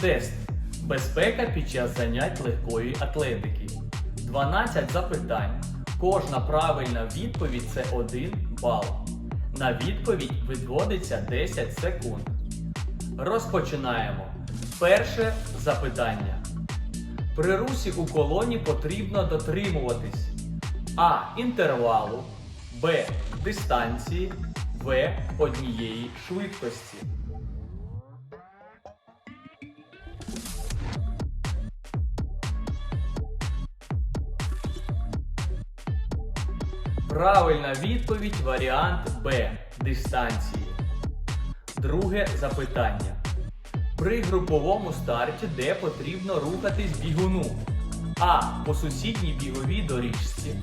Тест. Безпека під час занять легкої атлетики. 12 запитань. Кожна правильна відповідь це 1 бал. На відповідь відводиться 10 секунд. Розпочинаємо. Перше запитання. При русі у колоні потрібно дотримуватись А. Інтервалу, Б. Дистанції, В. Однієї швидкості. Правильна відповідь варіант Б. Дистанції. Друге запитання. При груповому старті, де потрібно рухатись бігуну. А. По сусідній біговій доріжці.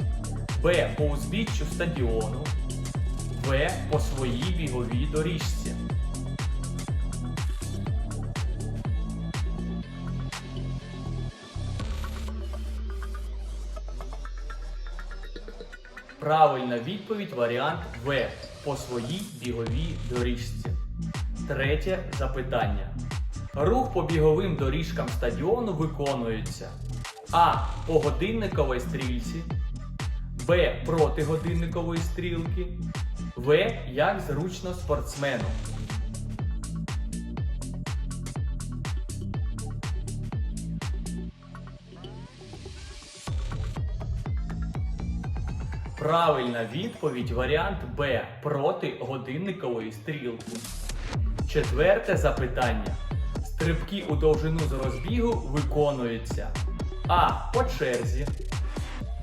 Б. По узбіччю стадіону. В. По своїй біговій доріжці. Правильна відповідь варіант В. По своїй біговій доріжці. Третє запитання. Рух по біговим доріжкам стадіону виконується А. По годинниковій стрільці, Б. Проти годинникової стрілки, В. Як зручно спортсмену. Правильна відповідь варіант Б. Проти годинникової стрілки. Четверте запитання. Стрибки у довжину з розбігу виконуються А. По черзі,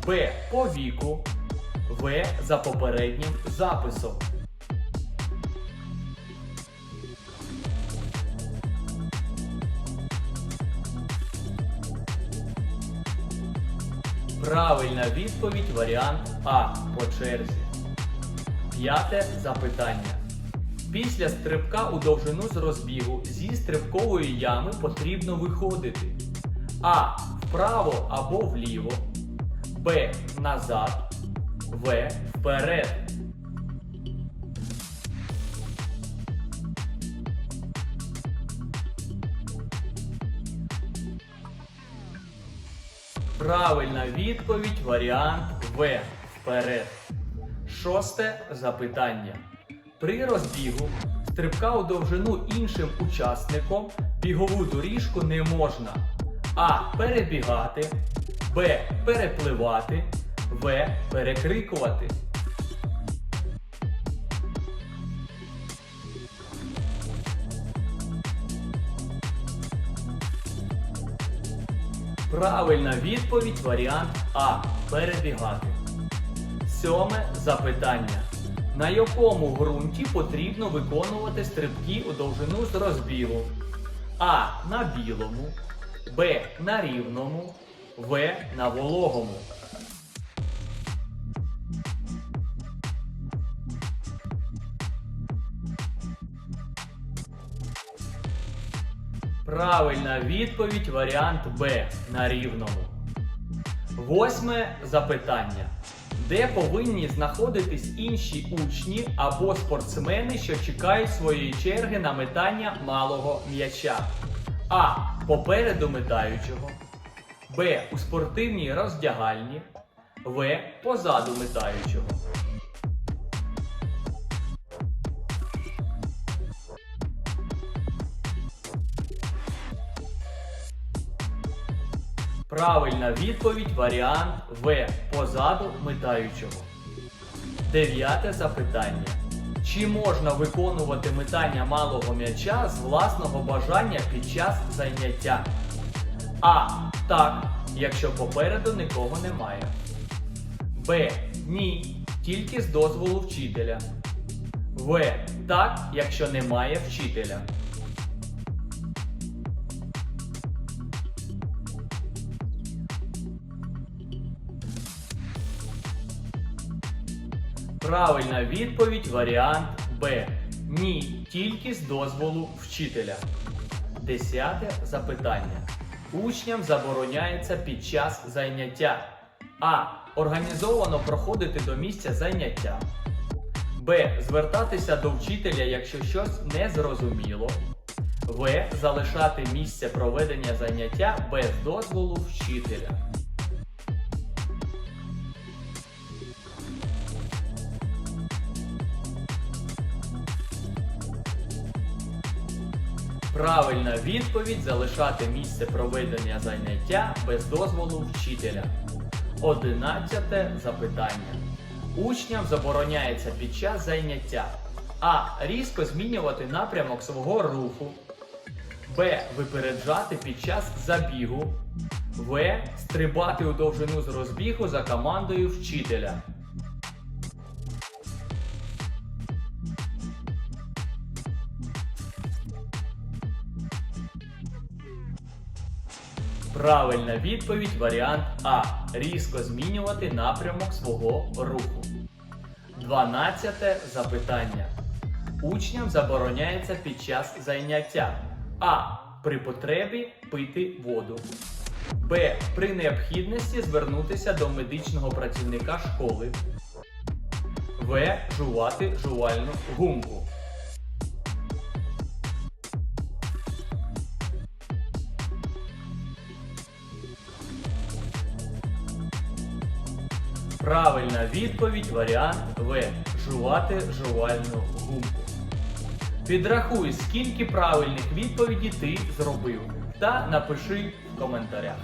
Б. По віку, В. За попереднім записом. Правильна відповідь варіант А. По черзі. П'яте запитання. Після стрибка у довжину з розбігу зі стрибкової ями потрібно виходити А. Вправо або вліво, Б. Назад, В. Вперед. Правильна відповідь варіант В. Вперед. Шосте запитання. При розбігу стрибка у довжину іншим учасником бігову доріжку не можна А. Перебігати, Б. Перепливати, В. Перекрикувати. Правильна відповідь варіант А. Перебігати. Сьоме запитання. На якому ґрунті потрібно виконувати стрибки у довжину з розбігу? А. На білому, Б. На рівному, В. На вологому. Правильна відповідь варіант Б. На рівному. Восьме запитання. Де повинні знаходитись інші учні або спортсмени, що чекають своєї черги на метання малого м'яча? А. Попереду метаючого. Б. У спортивній роздягальні. В. Позаду метаючого. Правильна відповідь варіант В. Позаду метаючого. Дев'яте запитання. Чи можна виконувати метання малого м'яча з власного бажання під час заняття? А. Так, якщо попереду нікого немає. Б. Ні. Тільки з дозволу вчителя. В. Так, якщо немає вчителя. Правильна відповідь варіант Б. Ні, тільки з дозволу вчителя. Десяте запитання. Учням забороняється під час заняття. А. Організовано проходити до місця заняття. Б. Звертатися до вчителя, якщо щось не зрозуміло. В. Залишати місце проведення заняття без дозволу вчителя. Правильна відповідь залишати місце проведення заняття без дозволу вчителя. Одинадцяте запитання. Учням забороняється під час заняття А. Різко змінювати напрямок свого руху. Б. Випереджати під час забігу. В. Стрибати у довжину з розбігу за командою вчителя. Правильна відповідь варіант А. Різко змінювати напрямок свого руху. 12 запитання. Учням забороняється під час заняття А. При потребі пити воду. Б. При необхідності звернутися до медичного працівника школи. В. Жувати жувальну гумку. Правильна відповідь варіант В. Жувати жувальну гумку. Підрахуй, скільки правильних відповідей ти зробив, та напиши в коментарях.